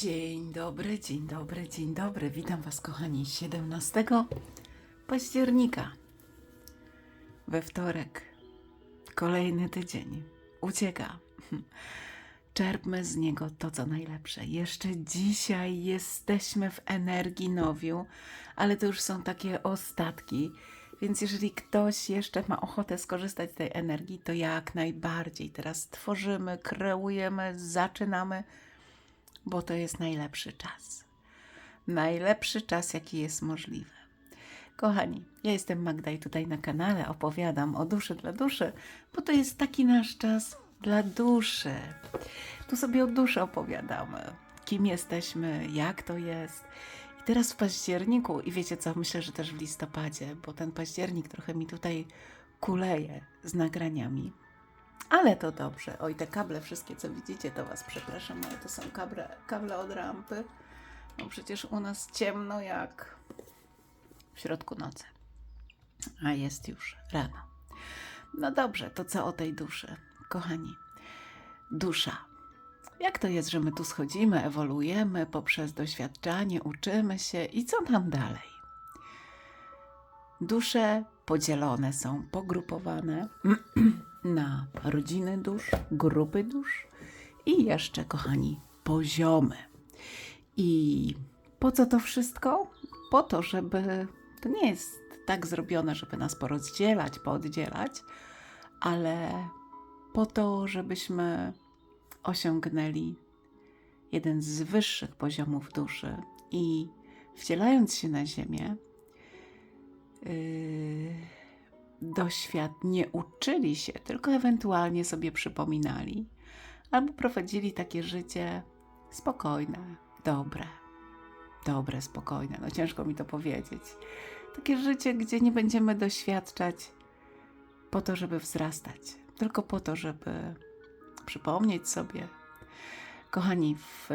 Dzień dobry, dzień dobry, dzień dobry. Witam Was, kochani, 17 października. We wtorek. Kolejny tydzień. Ucieka. Czerpmy z niego to, co najlepsze. Jeszcze dzisiaj jesteśmy w energii nowiu, ale to już są takie ostatki. Więc jeżeli ktoś jeszcze ma ochotę skorzystać z tej energii, to jak najbardziej. Teraz tworzymy, kreujemy, zaczynamy bo to jest najlepszy czas. Najlepszy czas, jaki jest możliwy. Kochani, ja jestem Magda i tutaj na kanale opowiadam o duszy dla duszy, bo to jest taki nasz czas dla duszy. Tu sobie o duszy opowiadamy. Kim jesteśmy, jak to jest. I teraz w październiku, i wiecie co, myślę, że też w listopadzie, bo ten październik trochę mi tutaj kuleje z nagraniami. Ale to dobrze. Oj, te kable wszystkie, co widzicie, to Was przepraszam, ale to są kable, kable od rampy. No przecież u nas ciemno jak w środku nocy. A jest już rano. No dobrze, to co o tej duszy? Kochani, dusza. Jak to jest, że my tu schodzimy, ewoluujemy poprzez doświadczanie, uczymy się i co tam dalej? Dusze podzielone są, pogrupowane na rodziny dusz, grupy dusz i jeszcze, kochani, poziomy. I po co to wszystko? Po to, żeby to nie jest tak zrobione, żeby nas porozdzielać, pooddzielać, ale po to, żebyśmy osiągnęli jeden z wyższych poziomów duszy i wcielając się na Ziemię, yy, doświad nie uczyli się, tylko ewentualnie sobie przypominali, albo prowadzili takie życie spokojne, dobre, dobre, spokojne. No ciężko mi to powiedzieć. Takie życie, gdzie nie będziemy doświadczać po to, żeby wzrastać, tylko po to, żeby przypomnieć sobie. Kochani, w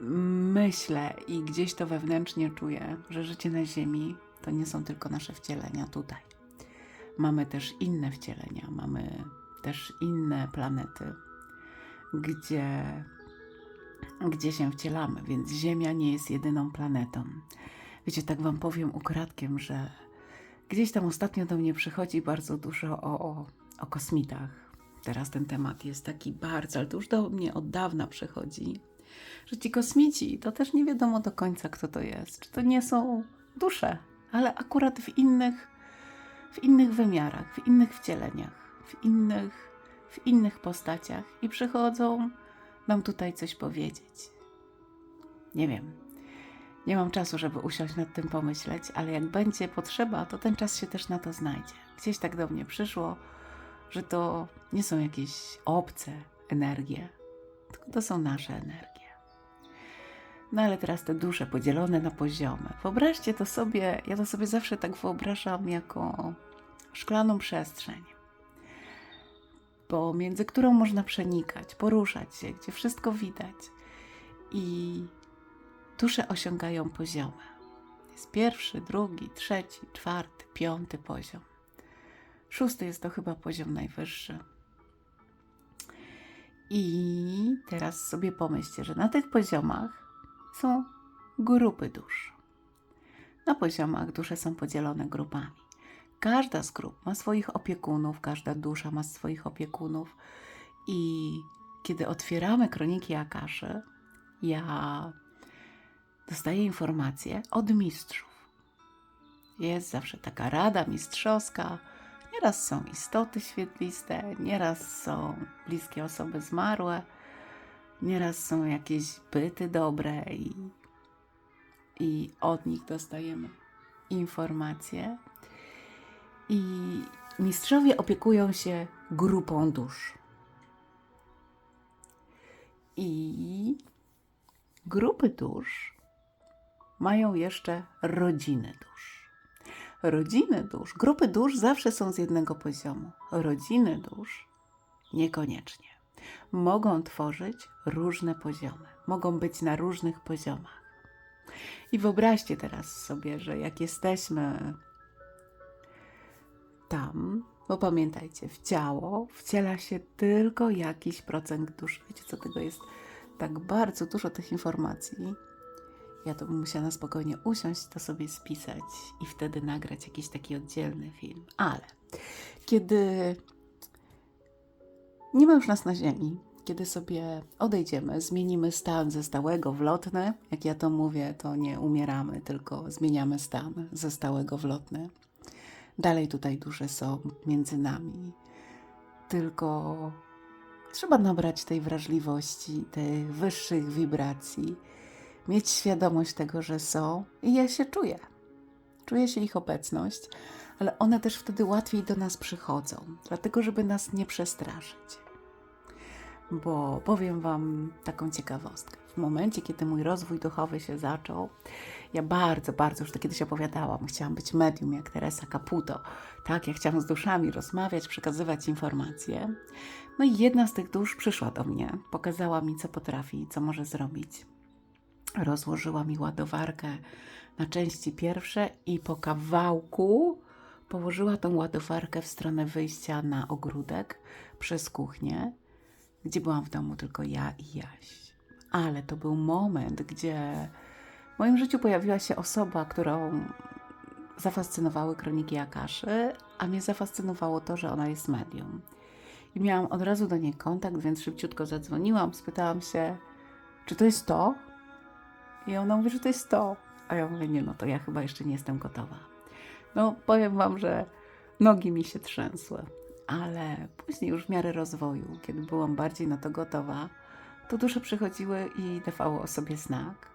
myślę i gdzieś to wewnętrznie czuję, że życie na Ziemi to nie są tylko nasze wcielenia tutaj. Mamy też inne wcielenia, mamy też inne planety, gdzie, gdzie się wcielamy, więc Ziemia nie jest jedyną planetą. Wiecie, tak Wam powiem ukradkiem, że gdzieś tam ostatnio do mnie przychodzi bardzo dużo o, o, o kosmitach. Teraz ten temat jest taki bardzo, ale to już do mnie od dawna przychodzi, że ci kosmici to też nie wiadomo do końca, kto to jest. Czy to nie są dusze, ale akurat w innych, w innych wymiarach, w innych wcieleniach, w innych, w innych postaciach i przychodzą nam tutaj coś powiedzieć. Nie wiem. Nie mam czasu, żeby usiąść nad tym pomyśleć, ale jak będzie potrzeba, to ten czas się też na to znajdzie. Gdzieś tak do mnie przyszło, że to nie są jakieś obce energie, tylko to są nasze energie. No ale teraz te dusze podzielone na poziomy. Wyobraźcie to sobie, ja to sobie zawsze tak wyobrażam jako szklaną przestrzeń, pomiędzy którą można przenikać, poruszać się, gdzie wszystko widać. I dusze osiągają poziomy. Jest pierwszy, drugi, trzeci, czwarty, piąty poziom. Szósty jest to chyba poziom najwyższy. I teraz sobie pomyślcie, że na tych poziomach są grupy dusz. Na poziomach dusze są podzielone grupami. Każda z grup ma swoich opiekunów, każda dusza ma swoich opiekunów. I kiedy otwieramy kroniki Akaszy, ja dostaję informacje od mistrzów. Jest zawsze taka rada mistrzowska. Nieraz są istoty świetliste, nieraz są bliskie osoby zmarłe Nieraz są jakieś byty dobre i, i od nich dostajemy informacje. I mistrzowie opiekują się grupą dusz. I grupy dusz mają jeszcze rodziny dusz. Rodziny dusz, grupy dusz zawsze są z jednego poziomu. Rodziny dusz niekoniecznie mogą tworzyć różne poziomy, mogą być na różnych poziomach. I wyobraźcie teraz sobie, że jak jesteśmy tam, bo pamiętajcie, w ciało wciela się tylko jakiś procent duszy. Wiecie, co tego jest tak bardzo dużo tych informacji, ja to bym musiała na spokojnie usiąść, to sobie spisać i wtedy nagrać jakiś taki oddzielny film. Ale kiedy nie ma już nas na ziemi, kiedy sobie odejdziemy, zmienimy stan ze stałego w lotny, jak ja to mówię, to nie umieramy, tylko zmieniamy stan ze stałego w lotny. Dalej tutaj dusze są między nami, tylko trzeba nabrać tej wrażliwości, tych wyższych wibracji, mieć świadomość tego, że są. I ja się czuję. Czuję się ich obecność, ale one też wtedy łatwiej do nas przychodzą, dlatego żeby nas nie przestraszyć bo powiem Wam taką ciekawostkę. W momencie, kiedy mój rozwój duchowy się zaczął, ja bardzo, bardzo, już to kiedyś opowiadałam, chciałam być medium jak Teresa Caputo. Tak, ja chciałam z duszami rozmawiać, przekazywać informacje. No i jedna z tych dusz przyszła do mnie, pokazała mi, co potrafi, co może zrobić. Rozłożyła mi ładowarkę na części pierwsze i po kawałku położyła tą ładowarkę w stronę wyjścia na ogródek przez kuchnię gdzie byłam w domu tylko ja i Jaś. Ale to był moment, gdzie w moim życiu pojawiła się osoba, którą zafascynowały kroniki Akaszy, a mnie zafascynowało to, że ona jest medium. I miałam od razu do niej kontakt, więc szybciutko zadzwoniłam, spytałam się, czy to jest to? I ona mówi, że to jest to. A ja mówię, nie no, to ja chyba jeszcze nie jestem gotowa. No, powiem Wam, że nogi mi się trzęsły ale później już w miarę rozwoju, kiedy byłam bardziej na to gotowa, to dusze przychodziły i dawały o sobie znak.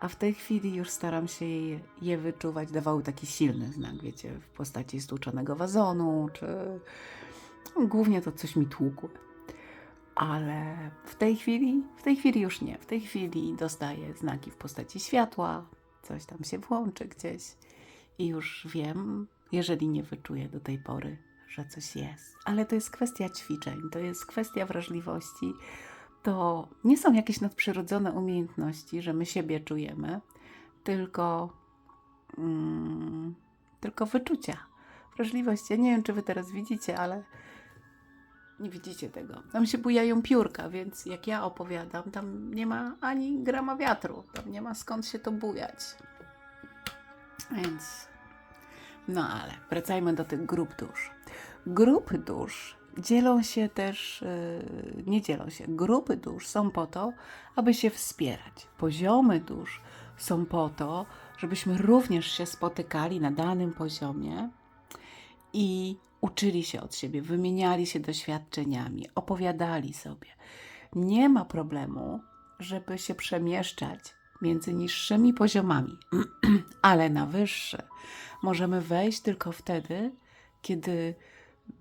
A w tej chwili już staram się je, je wyczuwać. Dawały taki silny znak, wiecie, w postaci stłuczonego wazonu, czy głównie to coś mi tłukło. Ale w tej chwili, w tej chwili już nie. W tej chwili dostaję znaki w postaci światła, coś tam się włączy gdzieś i już wiem, jeżeli nie wyczuję do tej pory, że coś jest. Ale to jest kwestia ćwiczeń, to jest kwestia wrażliwości. To nie są jakieś nadprzyrodzone umiejętności, że my siebie czujemy, tylko, mm, tylko wyczucia. Wrażliwość. Ja nie wiem, czy wy teraz widzicie, ale nie widzicie tego. Tam się bujają piórka, więc jak ja opowiadam, tam nie ma ani grama wiatru. Tam nie ma skąd się to bujać. Więc no ale wracajmy do tych grup dusz. Grupy dusz dzielą się też, yy, nie dzielą się, grupy dusz są po to, aby się wspierać. Poziomy dusz są po to, żebyśmy również się spotykali na danym poziomie i uczyli się od siebie, wymieniali się doświadczeniami, opowiadali sobie. Nie ma problemu, żeby się przemieszczać między niższymi poziomami, ale na wyższe możemy wejść tylko wtedy, kiedy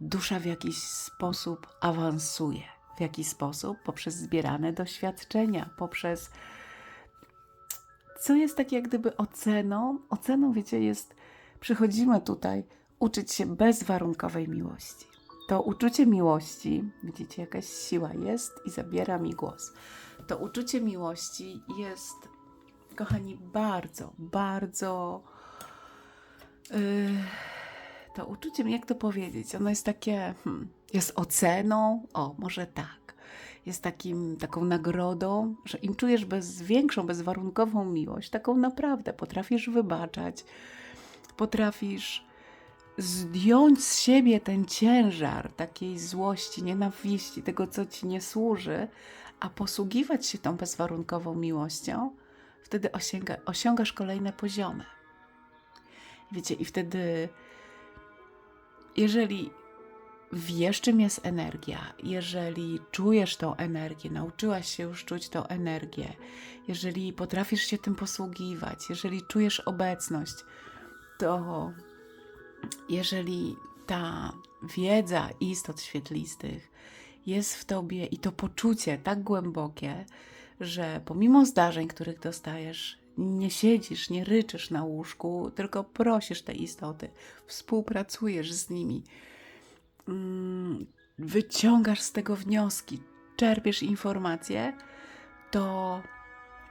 dusza w jakiś sposób awansuje. W jaki sposób? Poprzez zbierane doświadczenia, poprzez. Co jest tak jak gdyby oceną? Oceną, wiecie, jest. Przychodzimy tutaj uczyć się bezwarunkowej miłości. To uczucie miłości, widzicie, jakaś siła jest i zabiera mi głos. To uczucie miłości jest, kochani, bardzo, bardzo Yy, to uczuciem, jak to powiedzieć, ono jest takie, hmm, jest oceną, o, może tak, jest takim, taką nagrodą, że im czujesz bez, większą, bezwarunkową miłość, taką naprawdę potrafisz wybaczać, potrafisz zdjąć z siebie ten ciężar takiej złości, nienawiści, tego, co ci nie służy, a posługiwać się tą bezwarunkową miłością, wtedy osiąga, osiągasz kolejne poziomy. Wiecie, i wtedy, jeżeli wiesz, czym jest energia, jeżeli czujesz tą energię, nauczyłaś się już czuć tą energię, jeżeli potrafisz się tym posługiwać, jeżeli czujesz obecność, to jeżeli ta wiedza istot świetlistych jest w tobie i to poczucie tak głębokie, że pomimo zdarzeń, których dostajesz, nie siedzisz, nie ryczysz na łóżku, tylko prosisz te istoty, współpracujesz z nimi, mm, wyciągasz z tego wnioski, czerpiesz informacje, to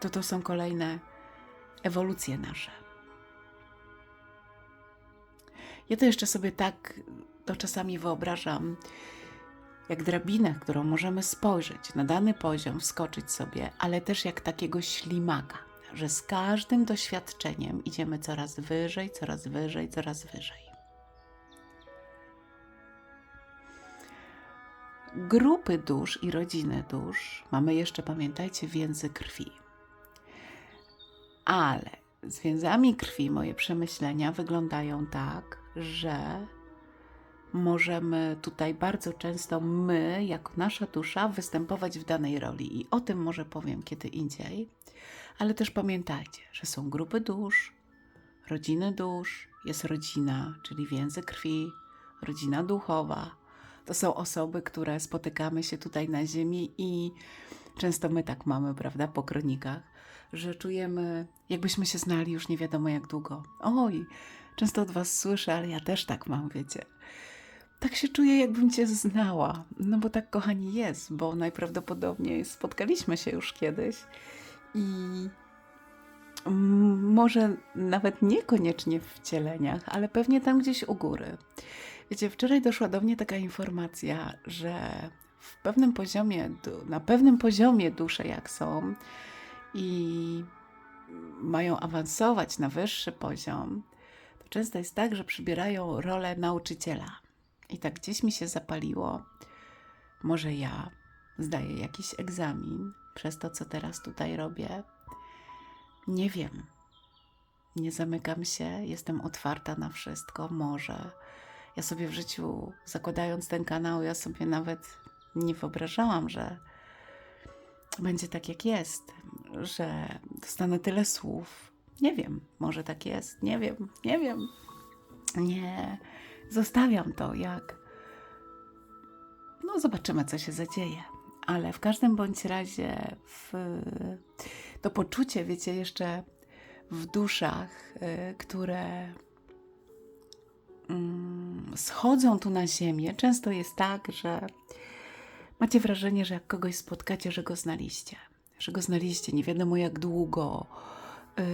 to, to są kolejne ewolucje nasze. Ja to jeszcze sobie tak to czasami wyobrażam, jak drabinę, którą możemy spojrzeć na dany poziom, wskoczyć sobie, ale też jak takiego ślimaka, że z każdym doświadczeniem idziemy coraz wyżej, coraz wyżej, coraz wyżej. Grupy dusz i rodziny dusz mamy jeszcze, pamiętajcie, więzy krwi. Ale z więzami krwi moje przemyślenia wyglądają tak, że możemy tutaj bardzo często my, jako nasza dusza, występować w danej roli. I o tym może powiem kiedy indziej. Ale też pamiętajcie, że są grupy dusz, rodziny dusz, jest rodzina, czyli więzy krwi, rodzina duchowa. To są osoby, które spotykamy się tutaj na Ziemi i często my tak mamy, prawda, po kronikach, że czujemy, jakbyśmy się znali już nie wiadomo jak długo. Oj, często od Was słyszę, ale ja też tak mam, wiecie. Tak się czuję, jakbym Cię znała. No bo tak, kochani, jest, bo najprawdopodobniej spotkaliśmy się już kiedyś i może nawet niekoniecznie w wcieleniach, ale pewnie tam gdzieś u góry. Wiecie, wczoraj doszła do mnie taka informacja, że w pewnym poziomie, na pewnym poziomie dusze jak są i mają awansować na wyższy poziom, to często jest tak, że przybierają rolę nauczyciela. I tak gdzieś mi się zapaliło, może ja zdaję jakiś egzamin przez to, co teraz tutaj robię. Nie wiem. Nie zamykam się, jestem otwarta na wszystko, może. Ja sobie w życiu, zakładając ten kanał, ja sobie nawet nie wyobrażałam, że będzie tak, jak jest, że dostanę tyle słów. Nie wiem, może tak jest, nie wiem, nie wiem. Nie, zostawiam to jak. No, zobaczymy, co się zadzieje. Ale w każdym bądź razie, w... to poczucie, wiecie, jeszcze w duszach, y, które mm, schodzą tu na ziemię, często jest tak, że macie wrażenie, że jak kogoś spotkacie, że go znaliście. Że go znaliście nie wiadomo jak długo, yy,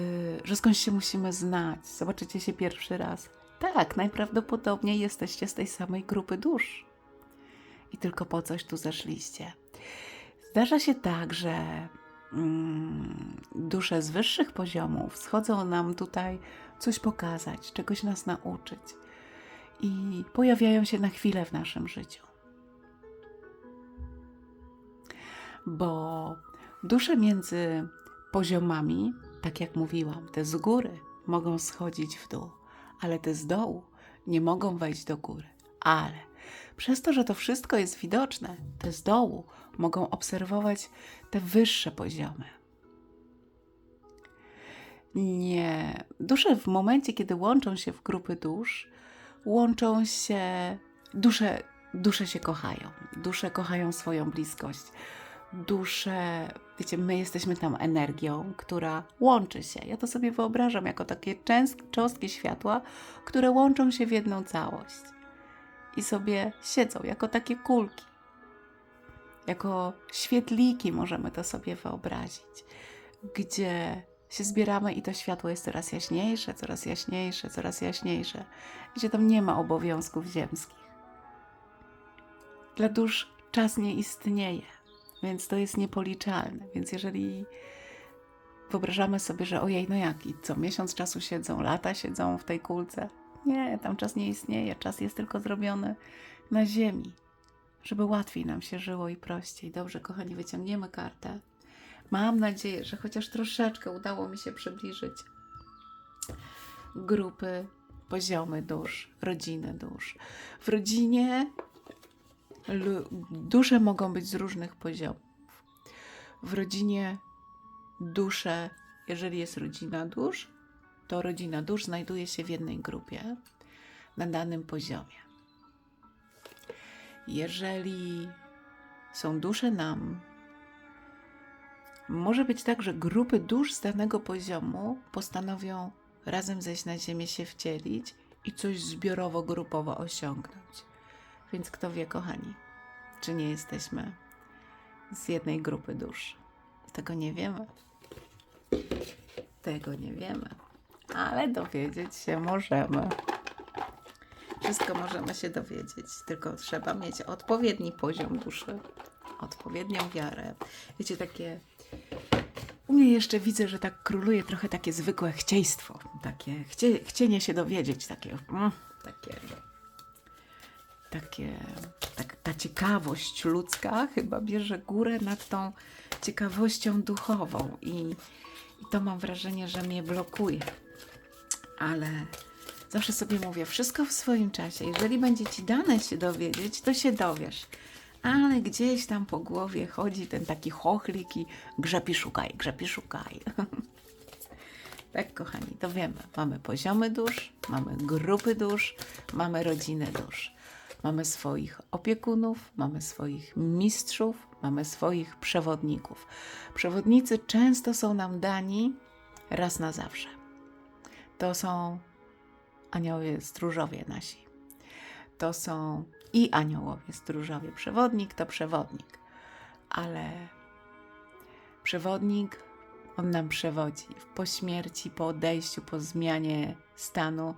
że skądś się musimy znać, zobaczycie się pierwszy raz. Tak, najprawdopodobniej jesteście z tej samej grupy dusz. I tylko po coś tu zeszliście. Zdarza się tak, że mm, dusze z wyższych poziomów schodzą nam tutaj coś pokazać, czegoś nas nauczyć i pojawiają się na chwilę w naszym życiu. Bo dusze między poziomami, tak jak mówiłam, te z góry mogą schodzić w dół, ale te z dołu nie mogą wejść do góry. Ale przez to, że to wszystko jest widoczne, te z dołu mogą obserwować te wyższe poziomy. Nie. Dusze w momencie, kiedy łączą się w grupy dusz, łączą się. Dusze, dusze się kochają. Dusze kochają swoją bliskość. Dusze, wiecie, my jesteśmy tam energią, która łączy się. Ja to sobie wyobrażam jako takie cząstki światła, które łączą się w jedną całość. I sobie siedzą jako takie kulki. Jako świetliki możemy to sobie wyobrazić, gdzie się zbieramy i to światło jest coraz jaśniejsze, coraz jaśniejsze, coraz jaśniejsze, gdzie tam nie ma obowiązków ziemskich. Dla dusz czas nie istnieje, więc to jest niepoliczalne. Więc jeżeli wyobrażamy sobie, że ojej, no jak, i co miesiąc czasu siedzą, lata siedzą w tej kulce. Nie, tam czas nie istnieje, czas jest tylko zrobiony na ziemi, żeby łatwiej nam się żyło i prościej. Dobrze, kochani, wyciągniemy kartę. Mam nadzieję, że chociaż troszeczkę udało mi się przybliżyć grupy, poziomy dusz, rodziny dusz. W rodzinie dusze mogą być z różnych poziomów. W rodzinie dusze, jeżeli jest rodzina dusz, to rodzina dusz znajduje się w jednej grupie na danym poziomie. Jeżeli są dusze nam, może być tak, że grupy dusz z danego poziomu postanowią razem zejść na ziemię, się wcielić i coś zbiorowo, grupowo osiągnąć. Więc kto wie, kochani, czy nie jesteśmy z jednej grupy dusz? Tego nie wiemy. Tego nie wiemy, ale dowiedzieć się możemy. Wszystko możemy się dowiedzieć, tylko trzeba mieć odpowiedni poziom duszy, odpowiednią wiarę. Wiecie, takie. U mnie jeszcze widzę, że tak króluje trochę takie zwykłe chcieństwo, takie chcie, chcienie się dowiedzieć, takie. Mm, takie takie, tak, ta ciekawość ludzka chyba bierze górę nad tą ciekawością duchową i, i to mam wrażenie, że mnie blokuje. Ale zawsze sobie mówię, wszystko w swoim czasie. Jeżeli będzie ci dane się dowiedzieć, to się dowiesz. Ale gdzieś tam po głowie chodzi ten taki chochlik i grzepi szukaj, grzepi szukaj. Tak, kochani, to wiemy. Mamy poziomy dusz, mamy grupy dusz, mamy rodziny dusz. Mamy swoich opiekunów, mamy swoich mistrzów, mamy swoich przewodników. Przewodnicy często są nam dani raz na zawsze. To są aniołowie stróżowie nasi. To są i aniołowie stróżowie. Przewodnik to przewodnik, ale przewodnik, on nam przewodzi. Po śmierci, po odejściu, po zmianie stanu,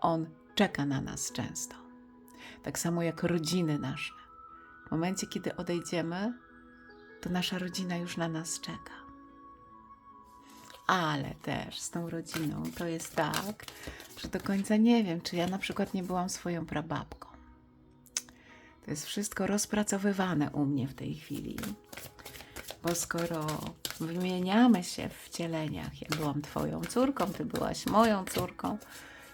on czeka na nas często. Tak samo jak rodziny nasze. W momencie, kiedy odejdziemy, to nasza rodzina już na nas czeka. Ale też z tą rodziną to jest tak, że do końca nie wiem, czy ja na przykład nie byłam swoją prababką. To jest wszystko rozpracowywane u mnie w tej chwili. Bo skoro wymieniamy się w wcieleniach, ja byłam Twoją córką, Ty byłaś moją córką,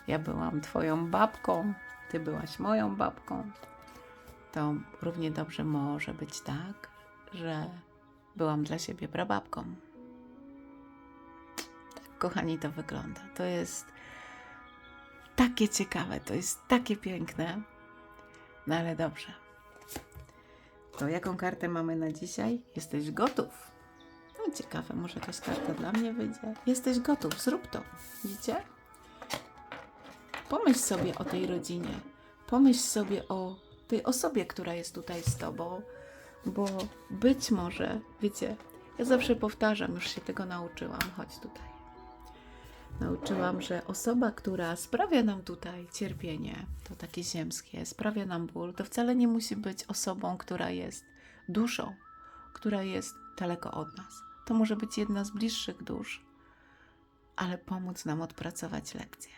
ja byłam Twoją babką, Ty byłaś moją babką, to równie dobrze może być tak, że byłam dla siebie prababką. Tak, kochani, to wygląda. To jest takie ciekawe, to jest takie piękne. No ale dobrze. To jaką kartę mamy na dzisiaj? Jesteś gotów? No ciekawe, może jakaś karta dla mnie wyjdzie. Jesteś gotów, zrób to. Widzicie? Pomyśl sobie o tej rodzinie. Pomyśl sobie o tej osobie, która jest tutaj z tobą, bo być może, wiecie, ja zawsze powtarzam, już się tego nauczyłam, chodź tutaj. Nauczyłam, że osoba, która sprawia nam tutaj cierpienie, to takie ziemskie, sprawia nam ból, to wcale nie musi być osobą, która jest duszą, która jest daleko od nas. To może być jedna z bliższych dusz, ale pomóc nam odpracować lekcję.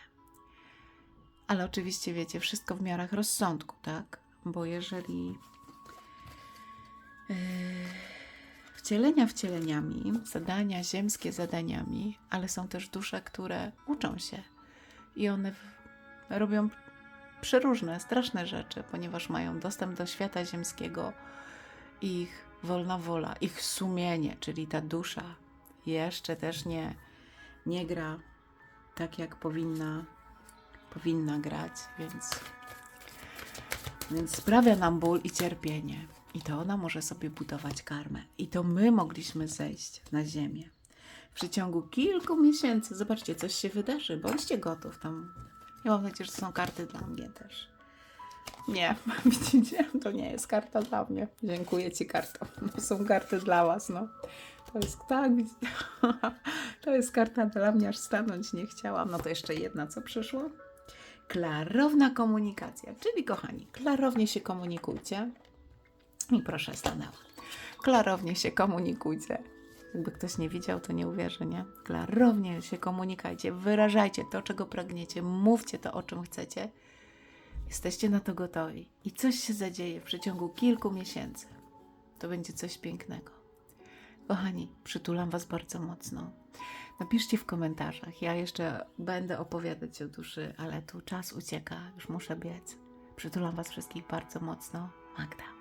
Ale oczywiście wiecie, wszystko w miarach rozsądku, tak? Bo jeżeli yy, wcielenia wcieleniami, zadania ziemskie zadaniami, ale są też dusze, które uczą się i one w, robią przeróżne, straszne rzeczy, ponieważ mają dostęp do świata ziemskiego, ich wolna wola, ich sumienie, czyli ta dusza jeszcze też nie, nie gra tak, jak powinna powinna grać, więc, więc sprawia nam ból i cierpienie. I to ona może sobie budować karmę. I to my mogliśmy zejść na ziemię. W przeciągu kilku miesięcy, zobaczcie, coś się wydarzy. Bądźcie gotów tam. Ja mam nadzieję, że są karty dla mnie też. Nie, widzicie, to nie jest karta dla mnie. Dziękuję Ci, karto. To są karty dla Was, no. To jest tak? To jest karta dla mnie, aż stanąć nie chciałam. No to jeszcze jedna, co przyszło? Klarowna komunikacja, czyli kochani, klarownie się komunikujcie. I proszę, stanęła. Klarownie się komunikujcie. Jakby ktoś nie widział, to nie uwierzy, nie? Klarownie się komunikajcie, wyrażajcie to, czego pragniecie, mówcie to, o czym chcecie. Jesteście na to gotowi i coś się zadzieje w przeciągu kilku miesięcy. To będzie coś pięknego. Kochani, przytulam Was bardzo mocno. Napiszcie w komentarzach. Ja jeszcze będę opowiadać o duszy, ale tu czas ucieka, już muszę biec. Przytulam Was wszystkich bardzo mocno. Magda.